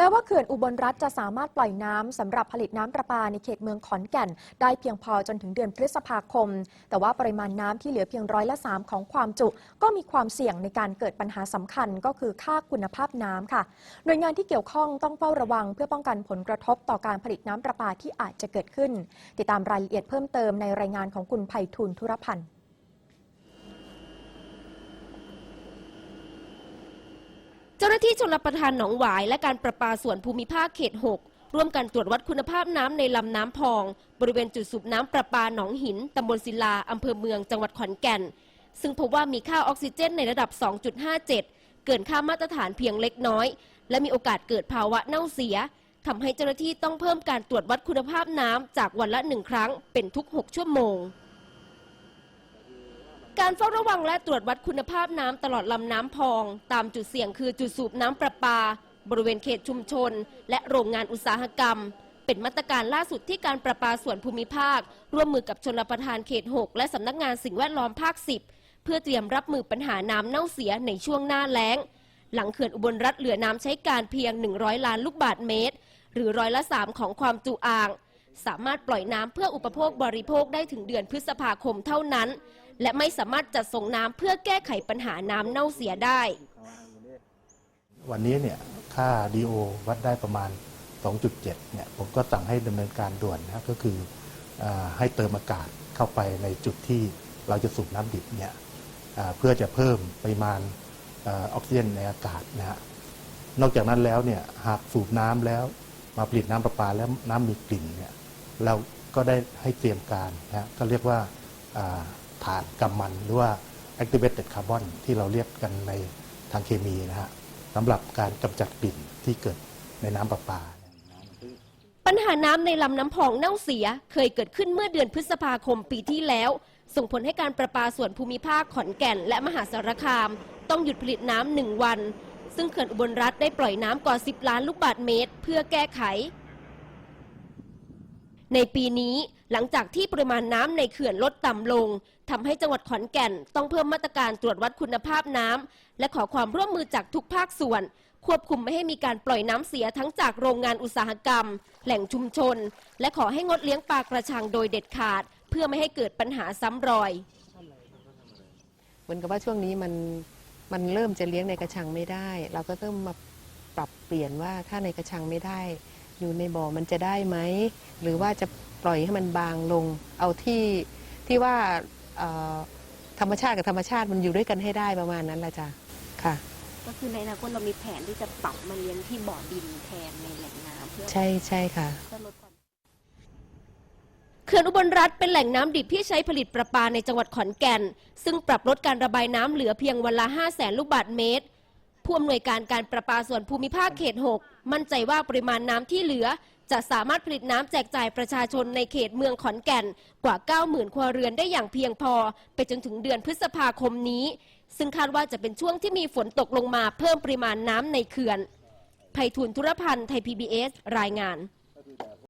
แม้ว่าเขื่อนอุบลรัฐจะสามารถปล่อยน้ำสำหรับผลิตน้ำประปาในเขตเมืองขอนแก่น ได้เพียงพอจนถึงเดือนพฤษภาคม แต่ว่าปริมาณน้ำที่เหลือเพียงร้อยละสามของความจุ ก็มีความเสี่ยงในการเกิดปัญหาสำคัญก็คือค่าคุณภาพน้ำค่ะ หน่วยงานที่เกี่ยวข้องต้องเฝ้าระวัง เพื่อป้องกันผลกระทบต่อการผลิตน้ำประปาที่อาจจะเกิดขึ้น ติดตามรายละเอียดเพิ่มเติมในรายงานของคุณไผ่ทูลธุรพันธ์ เจ้าหน้าที่ชลประทานหนองหวาย และการประปาส่วนภูมิภาคเขต 6 ร่วมกันตรวจวัดคุณภาพน้ำในลำน้ำพอง บริเวณจุดสูบน้ำประปาหนองหินตำบลศิลาอำเภอเมืองจังหวัดขอนแก่น ซึ่งพบว่ามีค่าออกซิเจนในระดับ 2.57 เกินค่ามาตรฐานเพียงเล็กน้อย และมีโอกาสเกิดภาวะเน่าเสียทำให้เจ้าหน้าที่ต้องเพิ่มการตรวจวัดคุณภาพน้ำจากวันละหนึ่งครั้งเป็นทุก 6 ชั่วโมง การเฝ้าระวังและตรวจวัดคุณภาพน้ำตลอดลำน้ำพอง ตามจุดเสี่ยงคือจุดสูบน้ำประปา บริเวณเขตชุมชน และโรงงานอุตสาหกรรม เป็นมาตรการล่าสุดที่การประปาส่วนภูมิภาค ร่วมมือกับชนรประทานเขต 6 และสำนักงานสิ่งแวดล้อมภาค 10 เพื่อเตรียมรับมือปัญหาน้ำเน่าเสียในช่วงหน้าแล้ง หลังเขื่อนอุบลรัฐเหลือน้ำใช้การเพียง 100 ล้านลูกบาทเมตร หรือร้อยละ 3 ของความจุอ่าง สามารถปล่อยน้ำเพื่ออุปโภคบริโภคได้ถึงเดือนพฤษภาคมเท่านั้น และไม่สามารถจัดส่งน้ำเพื่อแก้ไขปัญหาน้ำเน่าเสียได้ วันนี้เนี่ยค่า DO วัดได้ประมาณ 2.7 เนี่ยผมก็สั่งให้ดำเนินการด่วนนะก็คืออให้เติมอากาศเข้าไปในจุดที่เราจะสูบน้ำดิบเนี่ยเพื่อจะเพิ่มปริมาณอออกซิเจนในอากาศนะฮะนอกจากนั้นแล้วเนี่ยหากสูบน้ำแล้วมาผลิตน้ำประปาแล้วน้ำมีกลิ่นเนี่ย เราก็ได้ให้เตรียมการนะก็เรียกว่าอ่าถ่านกำมันหรือว่า activated carbon ที่เราเรียกกันในทางเคมีนะฮะสำหรับการกำจัดกลิ่นที่เกิดในน้ำประปา ปัญหาน้ำในลำน้ำพองเน่าเสียเคยเกิดขึ้นเมื่อเดือนพฤษภาคมปีที่แล้ว ส่งผลให้การประปาส่วนภูมิภาคขอนแก่น และมหาสารคาม ต้องหยุดผลิตน้ำหนึ่งวัน ซึ่งเขื่อนอุบลรัฐได้ปล่อยน้ำกว่า 10 ล้านลูกบาศก์เมตร เพื่อแก้ไข ในปีนี้หลังจากที่ปริมาณน้ำในเขื่อนลดต่ำลงทำให้จังหวัดขอนแก่น ต้องเพิ่มมาตรการตรวจวัดคุณภาพน้ำและขอความร่วมมือจากทุกภาคส่วน ควบคุมไม่ให้มีการปล่อยน้ำเสียทั้งจากโรงงานอุตสาหกรรม แหล่งชุมชน และขอให้งดเลี้ยงปลากระชังโดยเด็ดขาด เพื่อไม่ให้เกิดปัญหาซ้ำรอย เหมือนกับว่าช่วงนี้มันมันเริ่มจะเลี้ยงในกระชังไม่ได้ เราก็ต้องมาปรับเปลี่ยนว่าถ้าในกระชังไม่ได้ อยู่ในบ่อมันจะได้ไหม หรือว่าจะปล่อยให้มันบางลง เอาที่ที่ว่าเอ่อธรรมชาติกับธรรมชาติมันอยู่ด้วยกันให้ได้ประมาณนั้นละจ้ะค่ะ ก็คือในอนาคตเรามีแผนที่จะปรับมาเลี้ยงที่บ่อดินแทนในแหล่งน้ำเพื่อใช่ใช่ค่ะเพื่อลดความเขื่อนอุบลรัฐเป็นแหล่งน้ำดิบที่ใช้ผลิตประปาในจังหวัดขอนแก่น ซึ่งปรับลดการระบายน้ำเหลือเพียงวันละ 5 0 0แสนลูกบาศก์เมตร ผู้อำนวยการการประปาส่วนภูมิภาคเขต 6 มั่นใจว่าปริมาณน้ำที่เหลือ จะสามารถผลิตน้ำแจกจ่ายประชาชนในเขตเมืองขอนแก่นกว่า 90,000 ครัวเรือนได้อย่างเพียงพอ ไปจนถึงเดือนพฤษภาคมนี้ ซึ่งคาดว่าจะเป็นช่วงที่มีฝนตกลงมาเพิ่มปริมาณน้ำในเขื่อนไพฑูรย์ธุรพันธ์ไทย PBS รายงาน